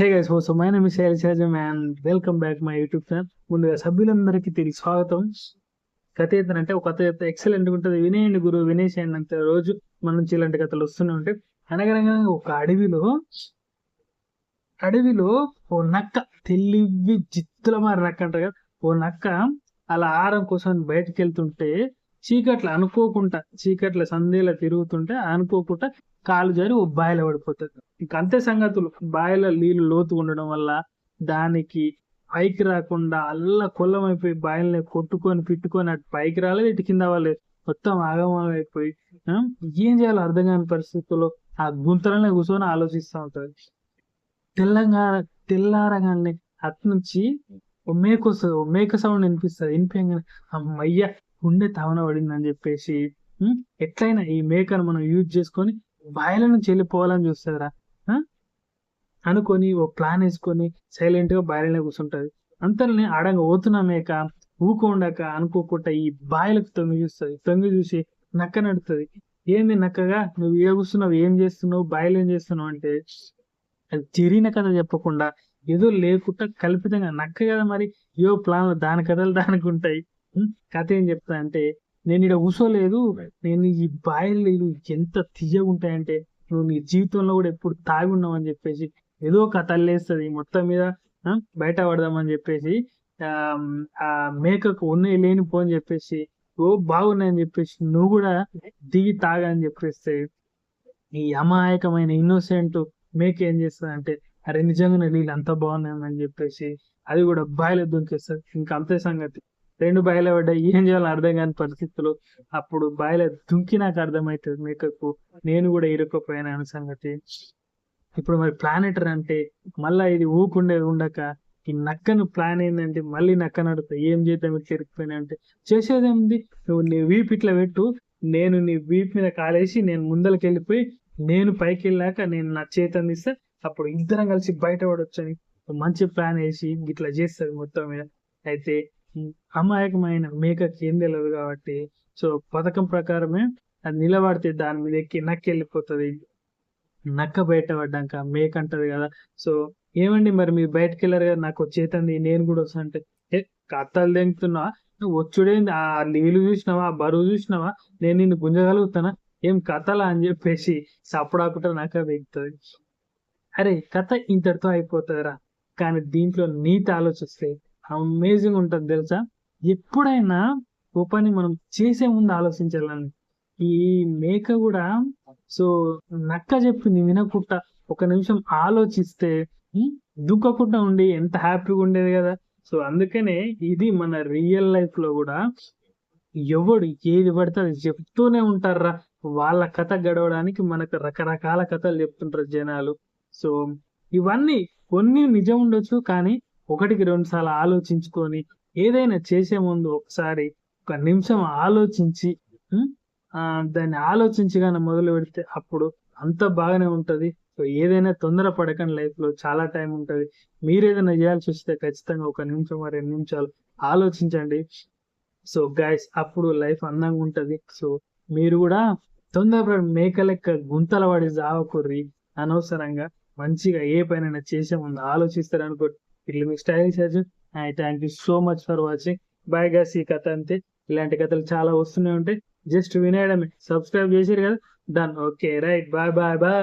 Hey guys so my name is Shailaja and welcome back my YouTube channel ముందుగా సభ్యులందరికీ తిరిగి స్వాగతం. కథ ఏంటంటే ఒక కథ అయితే ఎక్సలెంట్ ఉంటుంది. వినేయండి గురువు వినేసేయండి అంత రోజు మన నుంచి ఇలాంటి కథలు వస్తూనే ఉంటాయి. అనగనగా ఒక అడవిలో అడవిలో ఓ నక్క తెలివి జిత్తుల మారి నక్క అంటారు కదా. ఓ నక్క అలా ఆహారం కోసం బయటకు వెళ్తుంటే చీకట్ల అనుకోకుండా చీకట్ల సందేలా తిరుగుతుంటే అనుకోకుండా కాలు జారి ఓ బాయిలో పడిపోతుంది ఇంక అంతే సంగతులు. బాయిలో నీళ్ళు లోతు ఉండడం వల్ల దానికి పైకి రాకుండా అల్ల అయిపోయి బాయిల్ని కొట్టుకొని పిట్టుకొని అటు పైకి రాలేదు ఇటు కింద అవ్వలేదు మొత్తం ఆగమం అయిపోయి ఏం చేయాలో అర్థం కాని పరిస్థితుల్లో ఆ గుంతలనే కూర్చొని ఆలోచిస్తూ ఉంటది తెలంగాణ తెల్లారగానే అటు నుంచి ఓ మేక వస్తుంది మేక సౌండ్ వినిపిస్తుంది. వినిపించగానే అమ్మయ్య గుండె తవన పడింది అని చెప్పేసి ఎట్లయినా ఈ మేకను మనం యూజ్ చేసుకొని బాయిల నుంచి వెళ్ళిపోవాలని చూస్తుందిరా. ఆ? అనుకొని ఓ ప్లాన్ వేసుకొని సైలెంట్గా బాయిలనే కూర్చుంటది. అంతలోనే ఆడంగా పోతున్న మేక ఊకుండక అనుకోకుండా ఈ బాయలకు తొంగి చూస్తుంది. తొంగి చూసి నక్క నడుతుంది. ఏంది నక్కగా నువ్వు ఏ కూర్చున్నావు ఏం చేస్తున్నావు బాయలు ఏం చేస్తున్నావు? అంటే అది తిరిగిన కథ చెప్పకుండా ఏదో లేకుండా కల్పితంగా నక్క కదా మరి ఏ ప్లాన్ దాని కథలు దానికి ఉంటాయి. కథ ఏం చెప్తా అంటే నేను ఇక్కడ కూర్చోలేదు నేను ఈ బాయిలు నీళ్ళు ఎంత తీయగా ఉంటాయంటే నువ్వు నీ జీవితంలో కూడా ఎప్పుడు తాగి ఉన్నావు అని చెప్పేసి ఏదో కథ అల్లేస్తుంది మొత్తం మీద బయట పడదామని చెప్పేసి ఆ, మేకకు ఉన్నాయి లేని పో అని చెప్పేసి ఓ బాగున్నాయని చెప్పేసి నువ్వు కూడా దిగి తాగా అని చెప్పేస్తే ఈ అమాయకమైన ఇన్నోసెంట్ మేక ఏం చేస్తుంది అంటే అరే నిజంగానే నీళ్ళు అంత బాగున్నాయని చెప్పేసి అది కూడా బాయిలో దుంకేస్తుంది. ఇంకా అంతే సంగతి. రెండు బాయిల పడ్డాయి ఏం చేయాలో అర్థం కాని పరిస్థితులు. అప్పుడు బాయిల దుంకి నాకు అర్థమవుతుంది మేకకు నేను కూడా ఇరుక్కుపోయాను అనే సంగతి. ఇప్పుడు మరి ప్లానెటర్ అంటే మళ్ళా ఇది ఊకుండే ఉండక ఈ నక్కను ప్లాన్ ఏంటంటే మళ్ళీ నక్క నడుతా ఏం చేద్దాం ఇట్లా ఇరుక్కుపోయినా అంటే చేసేదేముంది నువ్వు నీ వీపు ఇట్లా పెట్టు. నేను నీ వీపు మీద కాలేసి నేను ముందరికి వెళ్ళిపోయి నేను పైకి వెళ్ళాక నేను నా చేతని ఇస్తే. అప్పుడు ఇద్దరం కలిసి బయట పడొచ్చని మంచి ప్లాన్ వేసి ఇట్లా చేస్తుంది మొత్తం మీద. అయితే అమాయకమైన మేకకి ఏం తెలియదు కాబట్టి సో పథకం ప్రకారమే అది నిలబడితే దాని మీద ఎక్కి నక్క వెళ్ళిపోతుంది నక్క బయట పడ్డాక మేక అంటది కదా. సో ఏమండి మరి మీరు బయటకు వెళ్ళారు కదా నాకు చేతంది నేను కూడా వస్తా అంటే ఏ కత్తలు తెంగుతున్నావా నువ్వు వచ్చుడేంది ఆ నీళ్ళు చూసినావా? ఆ బరువు చూసినావా? నేను నిన్ను గుంజగలుగుతానా? ఏం కథలా? అని చెప్పేసి సప్పుడాకుట నక్క వెగుతుంది అరే కథ ఇంతటితో అయిపోతుందిరా. కానీ దీంట్లో నీతి ఆలోచిస్తే అమేజింగ్ ఉంటుంది తెలుసా? ఎప్పుడైనా ఓ పని మనం చేసే ముందు ఆలోచించాలని. ఈ మేక కూడా సో నక్క చెప్పింది వినకుండా ఒక నిమిషం ఆలోచిస్తే దుఃఖకుండా ఉండి ఎంత హ్యాపీగా ఉండేది కదా? సో అందుకనే ఇది మన రియల్ లైఫ్లో కూడా ఎవడు ఏది పడితే అది చెప్తూనే ఉంటారా వాళ్ళ కథ గడవడానికి మనకు రకరకాల కథలు చెప్తుంటారు జనాలు. సో ఇవన్నీ కొన్ని నిజం ఉండొచ్చు కానీ ఒకటికి రెండు సార్లు ఆలోచించుకొని ఏదైనా చేసే ముందు ఒకసారి ఒక నిమిషం ఆలోచించి దాన్ని ఆలోచించి దాన్ని ఆలోచించగానే మొదలు పెడితే అప్పుడు అంత బాగానే ఉంటది. సో ఏదైనా తొందర పడకండి లైఫ్లో చాలా టైం ఉంటుంది. మీరు ఏదైనా చేయాల్సి వస్తే ఖచ్చితంగా ఒక నిమిషం రెండు నిమిషాలు ఆలోచించండి. సో గైస్ అప్పుడు లైఫ్ అందంగా ఉంటది. సో మీరు కూడా తొందరపడి మేక లెక్క గుంతల పడి జావకుర్రి అనవసరంగా మంచిగా ఏ పనైనా చేసే ముందు ఆలోచిస్తారు అనుకో ఇట్లా మీకు స్టైల్ చేసి thank you so much for watching bye guys ఈ కథ అంతే. ఇలాంటి కథలు చాలా వస్తూనే ఉంటాయి. జస్ట్ వినేయడమే. సబ్స్క్రైబ్ చేసారు కదా? Done okay right bye bye bye